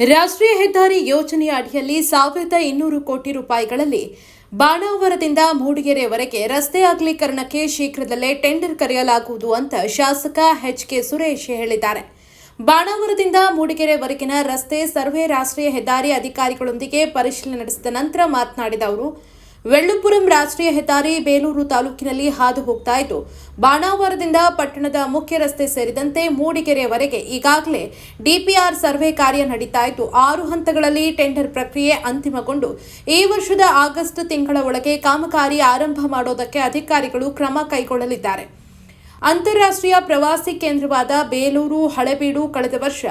ರಾಷ್ಟ್ರೀಯ ಹೆದ್ದಾರಿ ಯೋಜನೆಯ ಅಡಿಯಲ್ಲಿ ಸಾವಿರದ ಇನ್ನೂರು ಕೋಟಿ ರೂಪಾಯಿಗಳಲ್ಲಿ ಬಾಣಾವರದಿಂದ ಮೂಡಿಗೆರೆವರೆಗೆ ರಸ್ತೆ ಅಗಲೀಕರಣಕ್ಕೆ ಶೀಘ್ರದಲ್ಲೇ ಟೆಂಡರ್ ಕರೆಯಲಾಗುವುದು ಅಂತ ಶಾಸಕ ಎಚ್ ಕೆ ಸುರೇಶ್ ಹೇಳಿದ್ದಾರೆ. ಬಾಣಾವರದಿಂದ ಮೂಡಿಗೆರೆವರೆಗಿನ ರಸ್ತೆ ಸರ್ವೆ ರಾಷ್ಟ್ರೀಯ ಹೆದ್ದಾರಿ ಅಧಿಕಾರಿಗಳೊಂದಿಗೆ ಪರಿಶೀಲನೆ ನಡೆಸಿದ ನಂತರ ಮಾತನಾಡಿದ ಅವರು ವೆಳ್ಳುಪುರಂ ರಾಷ್ಟ್ರೀಯ ಹೆದ್ದಾರಿ ಬೇಲೂರು ತಾಲೂಕಿನಲ್ಲಿ ಹಾದು ಹೋಗ್ತಾ ಇದ್ದು, ಬಾಣಾವರದಿಂದ ಪಟ್ಟಣದ ಮುಖ್ಯ ರಸ್ತೆ ಸೇರಿದಂತೆ ಮೂಡಿಗೆರೆಯವರೆಗೆ ಈಗಾಗಲೇ ಡಿಪಿಆರ್ ಸರ್ವೆ ಕಾರ್ಯ ನಡೀತಾ ಇದ್ದು, ಆರು ಹಂತಗಳಲ್ಲಿ ಟೆಂಡರ್ ಪ್ರಕ್ರಿಯೆ ಅಂತಿಮಗೊಂಡು, ಈ ವರ್ಷದ ಆಗಸ್ಟ್ ತಿಂಗಳ ಒಳಗೆ ಕಾಮಗಾರಿ ಆರಂಭ ಮಾಡೋದಕ್ಕೆ ಅಧಿಕಾರಿಗಳು ಕ್ರಮ ಕೈಗೊಳ್ಳಲಿದ್ದಾರೆ. ಅಂತಾರಾಷ್ಟ್ರೀಯ ಪ್ರವಾಸಿ ಕೇಂದ್ರವಾದ ಬೇಲೂರು, ಹಳೆಬೀಡು ಕಳೆದ ವರ್ಷ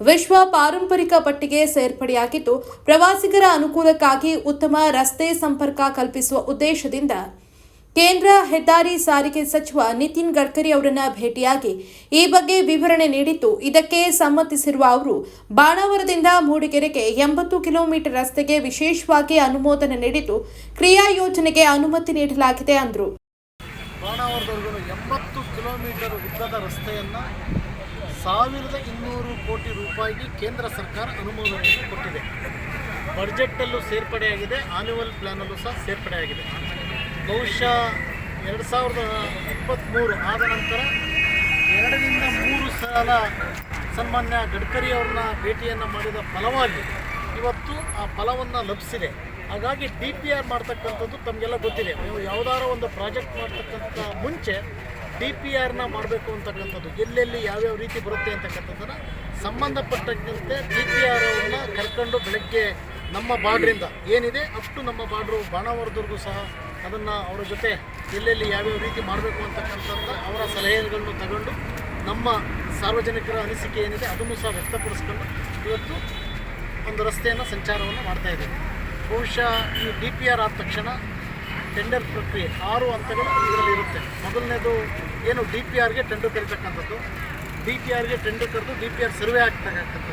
ವಿಶ್ವ ಪಾರಂಪರಿಕ ಪಟ್ಟಿಗೆ ಸೇರ್ಪಡೆಯಾಗಿದ್ದು, ಪ್ರವಾಸಿಗರ ಅನುಕೂಲಕ್ಕಾಗಿ ಉತ್ತಮ ರಸ್ತೆ ಸಂಪರ್ಕ ಕಲ್ಪಿಸುವ ಉದ್ದೇಶದಿಂದ ಕೇಂದ್ರ ಹೆದ್ದಾರಿ ಸಾರಿಗೆ ಸಚಿವ ನಿತಿನ್ ಗಡ್ಕರಿ ಅವರನ್ನು ಭೇಟಿಯಾಗಿ ಈ ಬಗ್ಗೆ ವಿವರಣೆ ನೀಡಿದ್ದು, ಇದಕ್ಕೆ ಸಮ್ಮತಿಸಿರುವ ಅವರು, ಬಾಣಾವರದಿಂದ ಮೂಡಿಗೆರೆಗೆ ಎಂಬತ್ತು ಕಿಲೋಮೀಟರ್ ರಸ್ತೆಗೆ ವಿಶೇಷವಾಗಿ ಅನುಮೋದನೆ ನೀಡಿದ್ದು, ಕ್ರಿಯಾ ಯೋಜನೆಗೆ ಅನುಮತಿ ನೀಡಲಾಗಿದೆ ಅಂದರು. ರಸ್ತೆಯನ್ನು ಸಾವಿರದ ಇನ್ನೂರು ಕೋಟಿ ರೂಪಾಯಿಗೆ ಕೇಂದ್ರ ಸರ್ಕಾರ ಅನುಮೋದನೆಯನ್ನು ಕೊಟ್ಟಿದೆ. ಬಡ್ಜೆಟ್ಟಲ್ಲೂ ಸೇರ್ಪಡೆಯಾಗಿದೆ ಆನ್ಯುವಲ್ ಪ್ಲ್ಯಾನಲ್ಲೂ ಸಹ ಸೇರ್ಪಡೆಯಾಗಿದೆ. ಬಹುಶಃ ಎರಡು ಸಾವಿರದ ಇಪ್ಪತ್ತ್ಮೂರು ಆದ ನಂತರ ಎರಡರಿಂದ ಮೂರು ಸಲ ಸನ್ಮಾನ್ಯ ಗಡ್ಕರಿ ಅವ್ರನ್ನ ಭೇಟಿಯನ್ನು ಮಾಡಿದ ಫಲವಾಗಿ ಇವತ್ತು ಆ ಫಲವನ್ನು ಲಭಿಸಿದೆ. ಹಾಗಾಗಿ ಡಿ ಪಿ ಆರ್ ಮಾಡ್ತಕ್ಕಂಥದ್ದು ತಮಗೆಲ್ಲ ಗೊತ್ತಿದೆ. ನೀವು ಯಾವುದಾದ್ರೂ ಒಂದು ಪ್ರಾಜೆಕ್ಟ್ ಮಾಡ್ತಕ್ಕಂಥ ಮುಂಚೆ ಡಿ ಪಿ ಆರ್ನ ಮಾಡಬೇಕು ಅಂತಕ್ಕಂಥದ್ದು. ಎಲ್ಲೆಲ್ಲಿ ಯಾವ್ಯಾವ ರೀತಿ ಬರುತ್ತೆ ಅಂತಕ್ಕಂಥದ್ದನ್ನ ಸಂಬಂಧಪಟ್ಟಂತೆ ಡಿ ಪಿ ಆರ್ ಅವ್ರನ್ನ ಕರ್ಕೊಂಡು ಬೆಳಗ್ಗೆ ನಮ್ಮ ಬಾರ್ಡ್ರಿಂದ ಏನಿದೆ ಅಷ್ಟು ನಮ್ಮ ಬಾರ್ಡ್ರು ಬಾಣಾವರದವ್ರಿಗೂ ಸಹ ಅದನ್ನು ಅವರ ಜೊತೆ ಎಲ್ಲೆಲ್ಲಿ ಯಾವ್ಯಾವ ರೀತಿ ಮಾಡಬೇಕು ಅಂತಕ್ಕಂಥದ್ದು ಅವರ ಸಲಹೆಗಳನ್ನು ತಗೊಂಡು ನಮ್ಮ ಸಾರ್ವಜನಿಕರ ಅನಿಸಿಕೆ ಏನಿದೆ ಅದನ್ನು ಸಹ ವ್ಯಕ್ತಪಡಿಸ್ಕೊಂಡು ಇವತ್ತು ಒಂದು ರಸ್ತೆಯನ್ನು ಸಂಚಾರವನ್ನು ಮಾಡ್ತಾ ಇದ್ದೇವೆ. ಬಹುಶಃ ಈ ಡಿ ಪಿ ಆರ್ ಆದ ತಕ್ಷಣ ಟೆಂಡರ್ ಪ್ರಕ್ರಿಯೆ ಆರು ಹಂತಗಳು ಇದರಲ್ಲಿ ಇರುತ್ತೆ. ಮೊದಲನೇದು ಏನು ಡಿ ಪಿ ಆರ್ಗೆ ಟೆಂಡರ್ ಕರಿತಕ್ಕಂಥದ್ದು. ಡಿ ಪಿ ಆರ್ಗೆ ಟೆಂಡರ್ ಕರೆದು ಡಿ ಪಿ ಆರ್ ಸರ್ವೆ ಆಗ್ತಕ್ಕಂಥದ್ದು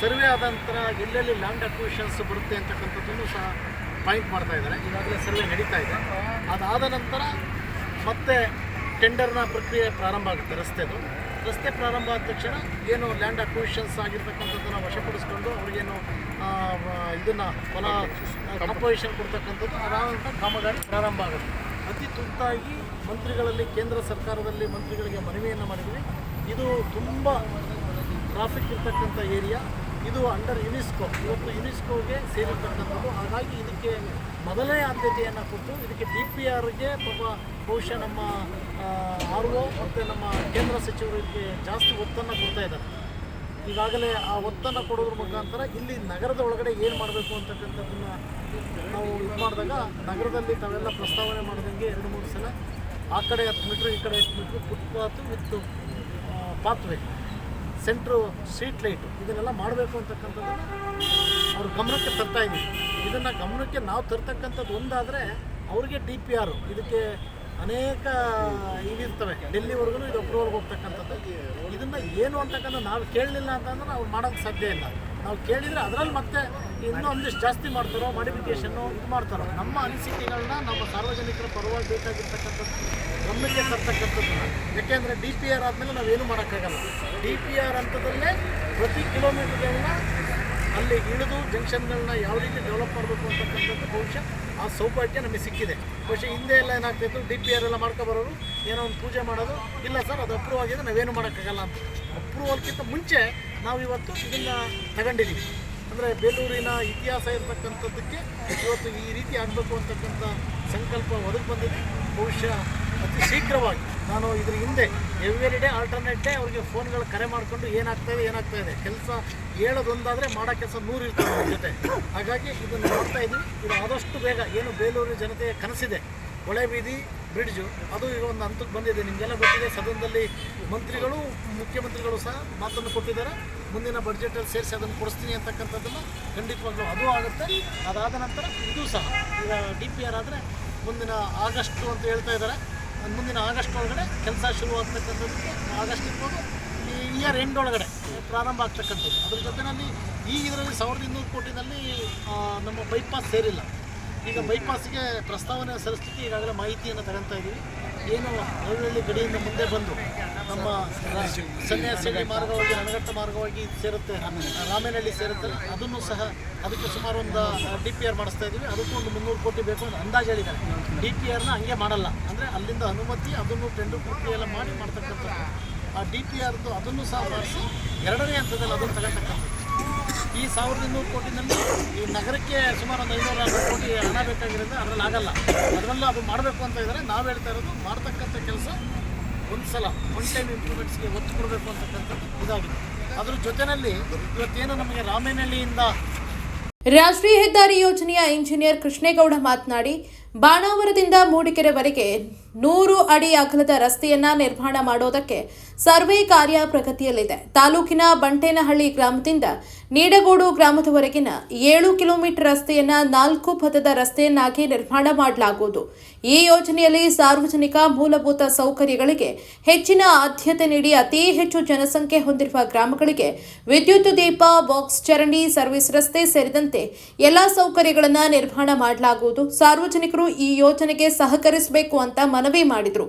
ಸರ್ವೆ ಆದ ನಂತರ ಎಲ್ಲೆಲ್ಲಿ ಲ್ಯಾಂಡ್ ಅಕ್ವಿಷನ್ಸ್ ಬರುತ್ತೆ ಅಂತಕ್ಕಂಥದ್ದನ್ನು ಸಹ ಪಾಯಿಂಟ್ ಮಾಡ್ತಾ ಇದ್ದಾರೆ. ಈಗಾಗಲೇ ಸರ್ವೆ ನಡೀತಾ ಇದೆ. ಅದಾದ ನಂತರ ಮತ್ತೆ ಟೆಂಡರ್ನ ಪ್ರಕ್ರಿಯೆ ಪ್ರಾರಂಭ ಆಗುತ್ತೆ ರಸ್ತೆದು. ರಸ್ತೆ ಪ್ರಾರಂಭ ಆದ ತಕ್ಷಣ ಏನು ಲ್ಯಾಂಡ್ ಅಕ್ವಿಷನ್ಸ್ ಆಗಿರ್ತಕ್ಕಂಥದ್ದನ್ನು ವಶಪಡಿಸ್ಕೊಂಡು ಅವ್ರಿಗೇನು ಇದನ್ನು ಹೊಲ ಕಾಂಪೋಸಿಷನ್ ಕೊಡ್ತಕ್ಕಂಥದ್ದು ಆರಾಮ ಕಾಮಗಾರಿ ಪ್ರಾರಂಭ ಆಗುತ್ತೆ. ಅತಿ ತುರ್ತಾಗಿ ಮಂತ್ರಿಗಳಲ್ಲಿ, ಕೇಂದ್ರ ಸರ್ಕಾರದಲ್ಲಿ ಮಂತ್ರಿಗಳಿಗೆ ಮನವಿಯನ್ನು ಮಾಡಿದ್ವಿ. ಇದು ತುಂಬ ಟ್ರಾಫಿಕ್ ಇರ್ತಕ್ಕಂಥ ಏರಿಯಾ ಇದು ಅಂಡರ್ ಯುನೆಸ್ಕೋ ಇವತ್ತು ಯುನೆಸ್ಕೋಗೆ ಸೇರಿರ್ತಕ್ಕಂಥದ್ದು. ಹಾಗಾಗಿ ಇದಕ್ಕೆ ಮೊದಲನೇ ಆದ್ಯತೆಯನ್ನು ಕೊಟ್ಟು ಇದಕ್ಕೆ ಡಿ ಪಿ ಆರ್ಗೆ ಪಾಪ ಬಹುಶಃ ನಮ್ಮ ಆರ್ ಒ ಮತ್ತು ನಮ್ಮ ಕೇಂದ್ರ ಸಚಿವರಿಗೆ ಜಾಸ್ತಿ ಒತ್ತನ್ನು ಕೊಡ್ತಾ ಇದ್ದಾರೆ. ಈಗಾಗಲೇ ಆ ಒತ್ತನ್ನು ಕೊಡೋದ್ರ ಮುಖಾಂತರ ಇಲ್ಲಿ ನಗರದ ಒಳಗಡೆ ಏನು ಮಾಡಬೇಕು ಅಂತಕ್ಕಂಥದ್ದನ್ನು ನಾವು ಇದು ಮಾಡಿದಾಗ ನಗರದಲ್ಲಿ ತಾವೆಲ್ಲ ಪ್ರಸ್ತಾವನೆ ಮಾಡಿದಂಗೆ ಎರಡು ಮೂರು ಸಲ ಆ ಕಡೆ ಹತ್ತು ಮೀಟ್ರ್ ಈ ಕಡೆ ಹತ್ತು metre footpath with pathway centre street light ಇದನ್ನೆಲ್ಲ ಮಾಡಬೇಕು ಅಂತಕ್ಕಂಥದ್ದು ಅವ್ರ ಗಮನಕ್ಕೆ ತರ್ತಾ ಇದ್ದೀವಿ. ಇದನ್ನು ಗಮನಕ್ಕೆ ನಾವು ತರ್ತಕ್ಕಂಥದ್ದು ಒಂದಾದರೆ ಅವ್ರಿಗೆ ಡಿ ಪಿ ಆರು ಇದಕ್ಕೆ ಅನೇಕ ಇದಿರ್ತವೆ ಡೆಲ್ಲಿವರೆಗೂ ಇದು ಅಪ್ರೂವಲ್ಗೆ ಹೋಗ್ತಕ್ಕಂಥದ್ದು. ಇದನ್ನು ಏನು ಅಂತಕ್ಕಂಥ ನಾವು ಕೇಳಲಿಲ್ಲ ಅಂತಂದ್ರೆ ಅವ್ರು ಮಾಡೋಕ್ಕೆ ಸಾಧ್ಯ ಇಲ್ಲ. ನಾವು ಕೇಳಿದರೆ ಅದರಲ್ಲಿ ಮತ್ತೆ ಇನ್ನೂ ಒಂದಿಷ್ಟು ಜಾಸ್ತಿ ಮಾಡ್ತಾರೋ, ಮಾಡಿಫಿಕೇಷನ್ನು ಇದು ಮಾಡ್ತಾರೋ, ನಮ್ಮ ಅನಿಸಿಕೆಗಳನ್ನ ನಮ್ಮ ಸಾರ್ವಜನಿಕರ ಪರವಾಗಿ ಬೇಕಾಗಿರ್ತಕ್ಕಂಥದ್ದು ಗಮನಕ್ಕೆ ತರ್ತಕ್ಕಂಥದ್ದು. ಯಾಕೆಂದರೆ ಡಿ ಪಿ ಆರ್ ಆದಮೇಲೆ ನಾವೇನು ಮಾಡೋಕ್ಕಾಗಲ್ಲ. ಡಿ ಪಿ ಆರ್ ಹಂತದಲ್ಲೇ ಪ್ರತಿ ಕಿಲೋಮೀಟರ್ಗಳನ್ನ ಅಲ್ಲಿ ಇಳಿದು ಜಂಕ್ಷನ್ಗಳನ್ನ ಯಾವ ರೀತಿ ಡೆವಲಪ್ ಮಾಡಬೇಕು ಅಂತಕ್ಕಂಥದ್ದು ಬಹುಶಃ ಆ ಸೌಭಾಗ್ಯ ನಮಗೆ ಸಿಕ್ಕಿದೆ. ಬಹುಶಃ ಹಿಂದೆ ಎಲ್ಲ ಏನಾಗ್ತಿತ್ತು ಡಿ ಪಿ ಆರ್ ಎಲ್ಲ ಮಾಡ್ಕೊಬರೋರು ಏನೋ ಒಂದು ಪೂಜೆ ಮಾಡೋದು, ಇಲ್ಲ ಸರ್, ಅದು ಅಪ್ರೂವ್ ಆಗಿದೆ, ನಾವೇನು ಮಾಡೋಕ್ಕಾಗಲ್ಲ ಅಂತ. ಅಪ್ರೂವಲ್ಗಿಂತ ಮುಂಚೆ ನಾವು ಇವತ್ತು ಇದನ್ನು ತಗೊಂಡಿದ್ದೀವಿ ಅಂದರೆ ಬೇಲೂರಿನ ಇತಿಹಾಸ ಇರತಕ್ಕಂಥದ್ದಕ್ಕೆ ಇವತ್ತು ಈ ರೀತಿ ಆಗಬೇಕು ಅಂತಕ್ಕಂಥ ಸಂಕಲ್ಪ ಹೊರಗೆ ಬಂದಿದೆ. ಬಹುಶಃ ಅತಿ ಶೀಘ್ರವಾಗಿ ನಾನು ಇದ್ರ ಹಿಂದೆ ಎವ್ರಿ ಡೇ ಆಲ್ಟರ್ನೇಟ್ ಡೇ ಅವರಿಗೆ ಫೋನ್ಗಳು ಕರೆ ಮಾಡಿಕೊಂಡು ಏನಾಗ್ತಾ ಇದೆ ಏನಾಗ್ತಾ ಇದೆ. ಕೆಲಸ ಹೇಳೋದೊಂದಾದರೆ ಮಾಡೋ ಕೆಲಸ ನೂರು ಇರ್ತದೆ ಅವ್ರ ಜೊತೆ. ಹಾಗಾಗಿ ಇದನ್ನು ನೋಡ್ತಾ ಇದ್ದೀವಿ ಇದು ಆದಷ್ಟು ಬೇಗ ಏನು ಬೇಲೂರಿನ ಜನತೆಯ ಕನಸಿದೆ. ಹೊಳೆ ಬೀದಿ ಬ್ರಿಡ್ಜು, ಅದು ಈಗ ಒಂದು ಹಂತಕ್ಕೆ ಬಂದಿದೆ. ನಿಮಗೆಲ್ಲ ಗೊತ್ತಿದೆ, ಸದನದಲ್ಲಿ ಮಂತ್ರಿಗಳು, ಮುಖ್ಯಮಂತ್ರಿಗಳು ಸಹ ಮಾತನ್ನು ಕೊಟ್ಟಿದ್ದಾರೆ. ಮುಂದಿನ ಬಡ್ಜೆಟಲ್ಲಿ ಸೇರಿಸಿ ಅದನ್ನು ಕೊಡಿಸ್ತೀನಿ ಅಂತಕ್ಕಂಥದ್ದನ್ನು ಖಂಡಿತವಾಗ್ಲೂ ಅದು ಆಗುತ್ತೆ. ಅದಾದ ನಂತರ ಇದು ಸಹ, ಈಗ ಡಿ ಪಿ ಆರ್ ಆದರೆ ಮುಂದಿನ ಆಗಸ್ಟು ಅಂತ ಹೇಳ್ತಾ ಇದ್ದಾರೆ. ಮುಂದಿನ ಆಗಸ್ಟ್ ಒಳಗಡೆ ಕೆಲಸ ಶುರು ಆಗ್ತಕ್ಕಂಥದ್ದಕ್ಕೆ ಆಗಸ್ಟ್ ಇರ್ಬೋದು, ಈ ಇಯರ್ ಎಂಡ್ ಒಳಗಡೆ ಪ್ರಾರಂಭ ಆಗ್ತಕ್ಕಂಥದ್ದು. ಅದ್ರ ಜೊತೆಯಲ್ಲಿ ಈ ಇದರಲ್ಲಿ ಸಾವಿರದ ಇನ್ನೂರು ಕೋಟಿನಲ್ಲಿ ನಮ್ಮ ಬೈಪಾಸ್ ಸೇರಿಲ್ಲ. ಈಗ ಬೈಪಾಸ್ಗೆ ಪ್ರಸ್ತಾವನೆ ಸಲ್ಲಿಸಲಿಕ್ಕೆ ಈಗಾಗಲೇ ಮಾಹಿತಿಯನ್ನು ತಗೊಂತಾ ಇದ್ದೀವಿ. ಏನು ಹಳ್ಳಿ ಗಡಿಯಿಂದ ಮುಂದೆ ಬಂದು ನಮ್ಮ ಸನ್ಯಾಸಿ ಮಾರ್ಗವಾಗಿ ಅಣಗಟ್ಟ ಮಾರ್ಗವಾಗಿ ಸೇರುತ್ತೆ, ರಾಮೇನಹಳ್ಳಿ ಸೇರುತ್ತೆ, ಅದನ್ನು ಸಹ ಅದಕ್ಕೆ ಸುಮಾರು ಒಂದು ಡಿ ಪಿ ಆರ್ ಮಾಡಿಸ್ತಾ ಇದ್ದೀವಿ. ಅದಕ್ಕೂ ಒಂದು ಮುನ್ನೂರು ಕೋಟಿ ಬೇಕು ಅಂತ ಅಂದಾಜು ಹೇಳಿದ್ದಾರೆ. ಡಿ ಪಿ ಆರ್ನ ಹಂಗೆ ಮಾಡಲ್ಲ. ಅಂದರೆ ಅಲ್ಲಿಂದ ಅನುಮತಿ, ಅದನ್ನು ಟೆಂಡರ್ ಪ್ರಕ್ರಿಯೆ ಎಲ್ಲ ಮಾಡಿ ಮಾಡ್ತಕ್ಕಂಥದ್ದು. ಆ ಡಿ ಪಿ ಆರ್ದು ಅದನ್ನು ಸಹ ಮಾಡಿಸಿ ಎರಡನೇ ಹಂತದಲ್ಲಿ ಅದನ್ನು ತಗೊಳ್ತಕ್ಕಂಥದ್ದು. ಈ ಸಾವಿರದ ಇನ್ನೂರು ಕೋಟಿನಲ್ಲಿ ಈ ನಗರಕ್ಕೆ ಸುಮಾರು ಒಂದು ಐನೂರ ಕೋಟಿ ಹಣ ಬೇಕಾಗಿರೋದು ಅದರಲ್ಲಿ ಆಗಲ್ಲ. ಅದರಲ್ಲೂ ಅದು ಮಾಡಬೇಕು ಅಂತ ಇದ್ದಾರೆ ನಾವು ಹೇಳ್ತಾ ಇರೋದು ಮಾಡ್ತಕ್ಕಂಥ ಕೆಲಸ ಒಂದು ಸಲ ಒನ್ ಟೈಮ್ ಇಂಪ್ರೂವ್ಮೆಂಟ್ಸ್ಗೆ ಒತ್ತು ಕೊಡಬೇಕು ಅಂತಕ್ಕಂಥದ್ದು ಇದಾಗಿದೆ. ಅದ್ರ ಜೊತೆಯಲ್ಲಿ ಇವತ್ತೇನು ನಮಗೆ ರಾಮೇನಹಳ್ಳಿಯಿಂದ ರಾಷ್ಟ್ರೀಯ ಹೆದ್ದಾರಿ ಯೋಜನೆಯ ಇಂಜಿನಿಯರ್ ಕೃಷ್ಣೇಗೌಡ ಮಾತನಾಡಿ, ಬಾಣಾವರದಿಂದ ಮೂಡಿಕೆರೆವರೆಗೆ ನೂರು ಅಡಿ ಅಗಲದ ರಸ್ತೆಯನ್ನ ನಿರ್ಮಾಣ ಮಾಡೋದಕ್ಕೆ ಸರ್ವೆ ಕಾರ್ಯ ಪ್ರಗತಿಯಲ್ಲಿದೆ. ತಾಲೂಕಿನ ಬಂಟೇನಹಳ್ಳಿ ಗ್ರಾಮದಿಂದ ನೀಡಗೋಡು ಗ್ರಾಮದವರೆಗಿನ ಏಳು ಕಿಲೋಮೀಟರ್ ರಸ್ತೆಯನ್ನ ನಾಲ್ಕು ಪಥದ ರಸ್ತೆಯನ್ನಾಗಿ ನಿರ್ಮಾಣ ಮಾಡಲಾಗುವುದು. ಈ ಯೋಜನೆಯಲ್ಲಿ ಸಾರ್ವಜನಿಕ ಮೂಲಭೂತ ಸೌಕರ್ಯಗಳಿಗೆ ಹೆಚ್ಚಿನ ಆದ್ಯತೆ ನೀಡಿ ಅತಿ ಹೆಚ್ಚು ಜನಸಂಖ್ಯೆ ಹೊಂದಿರುವ ಗ್ರಾಮಗಳಿಗೆ ವಿದ್ಯುತ್ ದೀಪ, ಬಾಕ್ಸ್ ಚರಂಡಿ, ಸರ್ವಿಸ್ ರಸ್ತೆ ಸೇರಿದಂತೆ ಎಲ್ಲಾ ಸೌಕರ್ಯಗಳನ್ನು ನಿರ್ಮಾಣ ಮಾಡಲಾಗುವುದು. ಸಾರ್ವಜನಿಕರು ಈ ಯೋಜನೆಗೆ ಸಹಕರಿಸಬೇಕು ಅಂತ ಮನವಿ ಮಾಡಿದರು.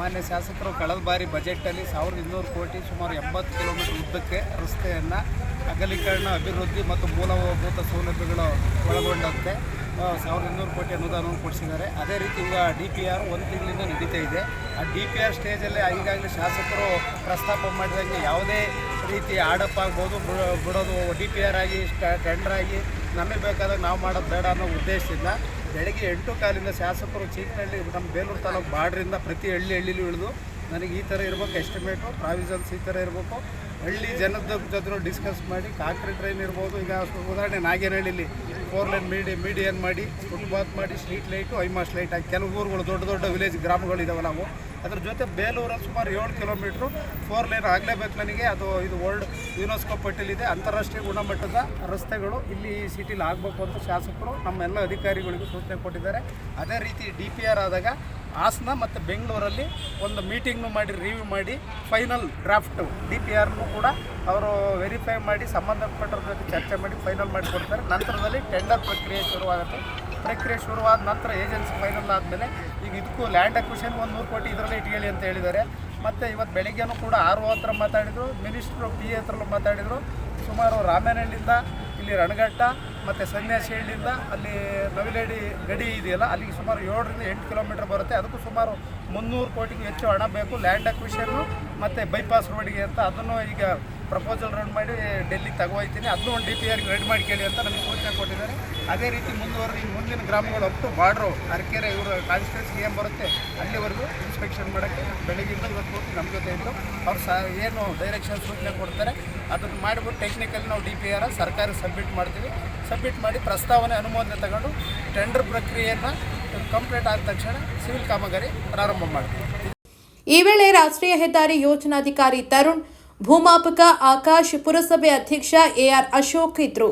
ಮಾನ್ಯ ಶಾಸಕರು ಕಳೆದ ಬಾರಿ ಬಜೆಟಲ್ಲಿ ಸಾವಿರದ ಇನ್ನೂರು ಕೋಟಿ, ಸುಮಾರು ಎಂಬತ್ತು ಕಿಲೋಮೀಟರ್ ಉದ್ದಕ್ಕೆ ರಸ್ತೆಯನ್ನು ಅಗಲೀಕರಣ, ಅಭಿವೃದ್ಧಿ ಮತ್ತು ಮೂಲಭೂತ ಸೌಲಭ್ಯಗಳು ಒಳಗೊಂಡಂತೆ ಸಾವಿರದ ಇನ್ನೂರು ಕೋಟಿ ಅನುದಾನವನ್ನು ಕೊಡಿಸಿದ್ದಾರೆ. ಅದೇ ರೀತಿ ಈಗ ಡಿ ಪಿ ಆರ್ ಒಂದು ತಿಂಗಳಿಂದ ನಡೀತಾ ಇದೆ. ಆ ಡಿ ಪಿ ಆರ್ ಸ್ಟೇಜಲ್ಲಿ ಈಗಾಗಲೇ ಶಾಸಕರು ಪ್ರಸ್ತಾಪ ಮಾಡಿದಂಗೆ ಯಾವುದೇ ರೀತಿ ಆಡಪ್ ಆಗ್ಬೋದು ಬಿಡೋದು ಡಿ ಪಿ ಆರ್ ಆಗಿ ಟೆಂಡರ್ ಆಗಿ ನಮಗೆ ಬೇಕಾದಾಗ ನಾವು ಮಾಡೋದು ಬೇಡ ಅನ್ನೋ ಉದ್ದೇಶದಿಂದ ಬೆಳಗ್ಗೆ ಎಂಟು ಕಾಲಿಂದ ಶಾಸಕರು ಚೀಕನಹಳ್ಳಿ, ನಮ್ಮ ಬೇಲೂರು ತಾಲೂಕು ಬಾರ್ಡ್ರಿಂದ ಪ್ರತಿ ಹಳ್ಳಿ ಹಳ್ಳಿಲೂ ಇಳಿದು ನನಗೆ ಈ ಥರ ಇರಬೇಕು ಎಸ್ಟಿಮೇಟು ಪ್ರಾವಿಷನ್ಸ್ ಈ ಥರ ಇರಬೇಕು. ಹಳ್ಳಿ ಜನದ ಜೊತೆ ಡಿಸ್ಕಸ್ ಮಾಡಿ ಕಾಂಕ್ರೀಟ್ ಟ್ರೈನ್ ಇರ್ಬೋದು. ಈಗ ಉದಾಹರಣೆ ನಾಗೇನಹಳ್ಳಿಲಿ ಫೋರ್ ಲೈನ್ ಮೀಡಿ ಮೀಡಿಯನ್ ಮಾಡಿ ಫುಟ್ಪಾತ್ ಮಾಡಿ street light high mast light ಹಾಕಿ. ಕೆಲವು ಊರುಗಳು ದೊಡ್ಡ ದೊಡ್ಡ ವಿಲೇಜ್ ಗ್ರಾಮಗಳಿದ್ದಾವೆ ನಾವು. ಅದ್ರ ಜೊತೆ ಬೇಲೂರಲ್ಲಿ ಸುಮಾರು ಏಳು ಕಿಲೋಮೀಟ್ರು ಫೋರ್ ಲೈನ್ ಆಗಲೇಬೇಕು ನನಗೆ. ಅದು ಇದು ವರ್ಲ್ಡ್ ಯುನೆಸ್ಕೋ ಪಟ್ಟಿಲಿದೆ ಅಂತಾರಾಷ್ಟ್ರೀಯ ಗುಣಮಟ್ಟದ ರಸ್ತೆಗಳು ಇಲ್ಲಿ ಈ ಸಿಟಿಲಿ ಆಗಬೇಕು ಅಂತ ಶಾಸಕರು ನಮ್ಮೆಲ್ಲ ಅಧಿಕಾರಿಗಳಿಗೂ ಸೂಚನೆ ಕೊಟ್ಟಿದ್ದಾರೆ. ಅದೇ ರೀತಿ ಡಿ ಪಿ ಆರ್ ಆದಾಗ ಹಾಸನ ಮತ್ತು ಬೆಂಗಳೂರಲ್ಲಿ ಒಂದು ಮೀಟಿಂಗ್ನು ಮಾಡಿ ರಿವ್ಯೂ ಮಾಡಿ ಫೈನಲ್ ಡ್ರಾಫ್ಟು ಡಿ ಪಿ ಆರ್ನು ಕೂಡ ಅವರು ವೆರಿಫೈ ಮಾಡಿ, ಸಂಬಂಧಪಟ್ಟವ್ರ ಜೊತೆ ಚರ್ಚೆ ಮಾಡಿ ಫೈನಲ್ ಮಾಡಿ ಕೊಡ್ತಾರೆ. ನಂತರದಲ್ಲಿ ಟೆಂಡರ್ ಪ್ರಕ್ರಿಯೆ ಶುರುವಾಗುತ್ತೆ. ಪ್ರಕ್ರಿಯೆ ಶುರುವಾದ ನಂತರ ಏಜೆನ್ಸಿ ಫೈನಲ್ ಆದಮೇಲೆ ಈಗ ಇದಕ್ಕೂ ಲ್ಯಾಂಡ್ ಅಕ್ವಿಷನ್ ಒಂದು ನೂರು ಕೋಟಿ ಇದರಲ್ಲಿ ಇಟ್ಕೇಳಿ ಅಂತ ಹೇಳಿದ್ದಾರೆ. ಮತ್ತು ಇವತ್ತು ಬೆಳಿಗ್ಗೆನೂ ಕೂಡ ಆರು ಹತ್ರ ಮಾತಾಡಿದರು ಮಿನಿಸ್ಟ್ರು ಪಿ ಎ ಹತ್ರಲ್ಲೂ ಮಾತಾಡಿದರು. ಸುಮಾರು ರಾಮೇನಹಳ್ಳಿಯಿಂದ ಇಲ್ಲಿ ರಣಘಟ್ಟ ಮತ್ತು ಸನ್ಯಾಸಿಹಳ್ಳಿಯಿಂದ ಅಲ್ಲಿ ನವಿಲೇಡಿ ಗಡಿ ಇದೆಯಲ್ಲ, ಅಲ್ಲಿಗೆ ಸುಮಾರು ಏಳರಿಂದ ಎಂಟು ಕಿಲೋಮೀಟರ್ ಬರುತ್ತೆ. ಅದಕ್ಕೂ ಸುಮಾರು ಮುನ್ನೂರು ಕೋಟಿಗೂ ಹೆಚ್ಚು ಹಣ ಬೇಕು ಲ್ಯಾಂಡ್ ಅಕ್ವಿಷನ್ನು ಮತ್ತು ಬೈಪಾಸ್ ರೋಡಿಗೆ ಅಂತ. ಅದನ್ನು ಈಗ ಪ್ರಪೋಸಲ್ ರನ್ ಮಾಡಿ ಡೆಲ್ಲಿಗೆ ತಗೋಯ್ತೀನಿ ಅದನ್ನು ಒಂದು ಡಿ ಪಿ ಆರ್ಗೆ ರೆಡಿ ಮಾಡಿ ಕೇಳಿ ಅಂತ ನಮಗೆ ಸೂಚನೆ ಕೊಟ್ಟಿದ್ದಾರೆ. ಅದೇ ರೀತಿ ಮುಂದುವರೆದು ಈ ಮುಂದಿನ ಗ್ರಾಮಗಳು ಅಪ್ ಟು ಬಾರ್ಡ್ರು ಅರಕೆರೆ ಇವರು ಕಾನ್ಸ್ಟಿಟ್ಯೂನ್ಸಿ ಏನು ಬರುತ್ತೆ. ಅಲ್ಲಿವರೆಗೂ ಇನ್ಸ್ಪೆಕ್ಷನ್ ಮಾಡೋಕ್ಕೆ ಬೆಳಗಿಂದ ಇವತ್ತು ಹೋಗಿ ನಮ್ಮ ಜೊತೆ ಇದ್ದು ಅವ್ರು ಏನು ಡೈರೆಕ್ಷನ್ ಸೂಚನೆ ಕೊಡ್ತಾರೆ, ಅದನ್ನು ಮಾಡಿಬಿಟ್ಟು ಟೆಕ್ನಿಕಲಿ ನಾವು ಡಿ ಪಿ ಆರ್ ಸರ್ಕಾರಕ್ಕೆ ಸಬ್ಮಿಟ್ ಮಾಡ್ತೀವಿ. ಸಬ್ಮಿಟ್ ಮಾಡಿ ಪ್ರಸ್ತಾವನೆ ಅನುಮೋದನೆ ತಗೊಂಡು ಟೆಂಡರ್ ಪ್ರಕ್ರಿಯೆಯನ್ನು ಕಂಪ್ಲೀಟ್ ಆದ ತಕ್ಷಣ ಸಿವಿಲ್ ಕಾಮಗಾರಿ ಪ್ರಾರಂಭ ಮಾಡ್ತೀವಿ. ಈ ವೇಳೆ ರಾಷ್ಟ್ರೀಯ ಹೆದ್ದಾರಿ ಯೋಜನಾಧಿಕಾರಿ ತರುಣ್, ಭೂಮಾಪಕ ಆಕಾಶ್ ಪುರಸಭೆ ಅಧ್ಯಕ್ಷ ಎಆರ್ ಅಶೋಕ್ ಇದ್ರು.